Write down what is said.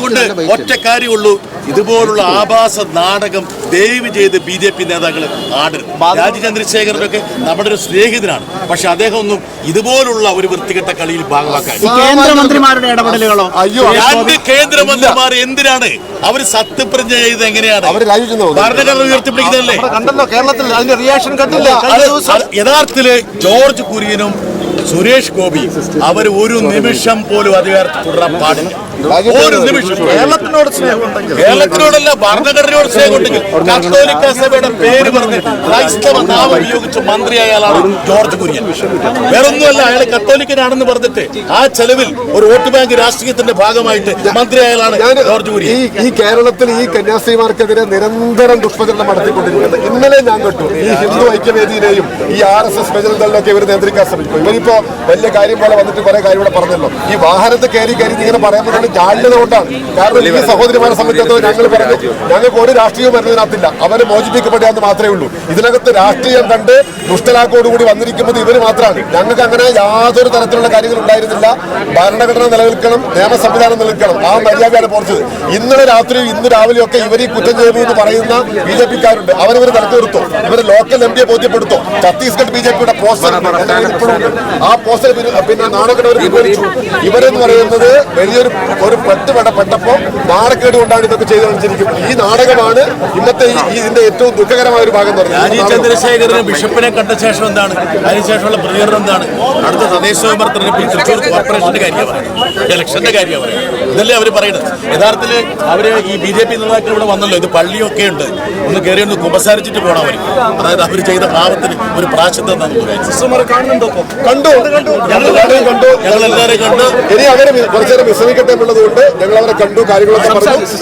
അതുകൊണ്ട് ഒറ്റ കാര്യമുള്ളൂ ഇതുപോലുള്ള ആഭാസ നാടകം ദയവ് ചെയ്ത് ബി ജെ പി നേതാക്കൾ ആടരുത്. രാജ് ചന്ദ്രശേഖരനൊക്കെ നമ്മുടെ ഒരു സ്നേഹിതനാണ്. പക്ഷെ അദ്ദേഹം ഒന്നും ഇതുപോലുള്ള ഒരു വൃത്തികെട്ട കളിയിൽ ഭാഗമാക്കാൻ കേന്ദ്രമന്ത്രിമാരുടെ ഇടപെടലുകളോ? അയ്യോ രണ്ട് കേന്ദ്രമന്ത്രിമാർ എന്തിനാണ്? അവർ സത്യപ്രതിജ്ഞ ചെയ്ത് എങ്ങനെയാണ്? ഭരണഘടന ഉയർത്തിപ്പിടിക്കുന്നതല്ലേ? കണ്ടല്ലോ കേരളത്തിൽ അതിന്റെ റിയാക്ഷൻ കണ്ടില്ലേ. യഥാർത്ഥത്തിൽ ജോർജ് കുര്യനും സുരേഷ് ഗോപി അവർ ഒരു നിമിഷം പോലും അധികാരത്തിൽ തുടരാൻ പാടില്ല. ഒരു നിമിഷം കേരളത്തിനോട് സ്നേഹമുണ്ടെങ്കിൽ. കേരളത്തിനോടല്ല ഭരണഘടനയോട് സ്നേഹമുണ്ടെങ്കിൽ കത്തോലിക്ക സഭയുടെ പേര് പറഞ്ഞ് ക്രൈസ്തവ നാമം ഉപയോഗിച്ച് മന്ത്രിയായ ആളാണ് ജോർജ് കുര്യൻ. വേറൊന്നുമല്ല അയാൾ കത്തോലിക്കനാണെന്ന് പറഞ്ഞിട്ട് ആ ചെലവിൽ ഒരു വോട്ട് ബാങ്ക് രാഷ്ട്രീയത്തിന്റെ ഭാഗമായിട്ട് മന്ത്രിയായ ആളാണ് ജോർജ് കുര്യൻ. ഈ കേരളത്തിൽ ഈ കന്യാസ്ത്രീമാർക്കെതിരെ നിരന്തരം ദുഷ്പ്രചരണം നടത്തിക്കൊണ്ടിരിക്കുന്നത് ഇന്നലെ ഞാൻ കേട്ടു. ഈ ഹിന്ദു ഐക്യവേദിയിലെയും ഈ ആർ എസ് എസ് ബജൽദളിലൊക്കെ ഇവർ നിയന്ത്രിക്കാൻ ശ്രമിക്കും ഇവരിപ്പോ വലിയ കാര്യം പോലെ വന്നിട്ട് കുറെ കാര്യം ഇവിടെ പറഞ്ഞല്ലോ. ഈ വാഹനത്തെ കയറി കയറി ഇങ്ങനെ പറയുമ്പോൾ ജാള്യത കൊണ്ടാണ്. കാരണം ഈ സഹോദരിമാരെ സംബന്ധിച്ചിടത്തോളം ഞങ്ങൾ പറഞ്ഞു ഞങ്ങൾക്ക് ഒരു രാഷ്ട്രീയവും വരുന്നതിനകത്തില്ല. അവരെ മോചിപ്പിക്കപ്പെടുകയെന്ന് മാത്രമേ ഉള്ളൂ. ഇതിനകത്ത് രാഷ്ട്രീയം കണ്ട് ദുഷ്ടലാക്കോടുകൂടി വന്നിരിക്കുന്നത് ഇവർ മാത്രമാണ്. ഞങ്ങൾക്ക് അങ്ങനെ യാതൊരു തരത്തിലുള്ള കാര്യങ്ങൾ ഉണ്ടായിരുന്നില്ല. ഭരണഘടന നിലനിൽക്കണം നിയമ സംവിധാനം നിലനിൽക്കണം. ആ മര്യാദയാണ് പോർച്ചത്. ഇന്നലെ രാത്രിയും ഇന്ന് രാവിലെയും ഒക്കെ ഇവർ ഈ കുറ്റം ചെയ്തു എന്ന് പറയുന്ന ബി ജെ പിക്കാരുണ്ട്. അവരിവർ തലക്ക് നിർത്തും. ഇവർ ലോക്കൽ എം പിയെ ബോധ്യപ്പെടുത്തും. ഛത്തീസ്ഗഡ് ബി ജെ പിയുടെ പോസ്റ്റർ ആ പോസ്റ്റർ പിന്നെ നാണക്കേട് അവർ പിൻവലിച്ചു ഇവരെന്ന് പറയുന്നത് വലിയൊരു ഒരു പെട്ട് പെട്ടുപെടപ്പെട്ടപ്പോ നാണക്കേട് കൊണ്ടാണ് ഇതൊക്കെ ചെയ്തു കാണിച്ചിരിക്കുന്നത് ഈ നാടകമാണ് ഇന്നത്തെ ഈ ഇതിന്റെ ഏറ്റവും ദുഃഖകരമായ ഒരു ഭാഗം പറഞ്ഞത് രാജീവ് ചന്ദ്രശേഖരന് ബിഷപ്പിനെ കണ്ട ശേഷം എന്താണ്? അതിനുശേഷമുള്ള പ്രതികരണം എന്താണ്? അടുത്ത തദ്ദേശ സ്വയംഭരണ തെരഞ്ഞെടുപ്പിൽ തൃശ്ശൂർ കോർപ്പറേഷന്റെ കാര്യമാണ് ഇലക്ഷന്റെ കാര്യമാണ് പറയുന്നത്. ഇതല്ലേ അവർ പറയുന്നത്. യഥാർത്ഥത്തിൽ അവർ ഈ ബി ജെ പി നേതാക്കൾ ഇവിടെ വന്നല്ലോ. ഇത് പള്ളിയൊക്കെ ഉണ്ട്. ഒന്ന് കയറി ഒന്ന് കുമ്പസാരിച്ചിട്ട് പോകണം അവർ അതായത് അവർ ചെയ്ത പാവത്തിന് ഒരു കാണുന്നുണ്ടോ ഇപ്പൊ? കണ്ടു. ഞങ്ങൾ കണ്ടു. ഞങ്ങൾ എല്ലാവരെയും കണ്ട്. ഇനി അവരെ കുറച്ചേരം വിശ്രമിക്കട്ടെ എന്നുള്ളത് കൊണ്ട് ഞങ്ങൾ അവരെ കണ്ടു കാര്യങ്ങളൊക്കെ പറഞ്ഞു.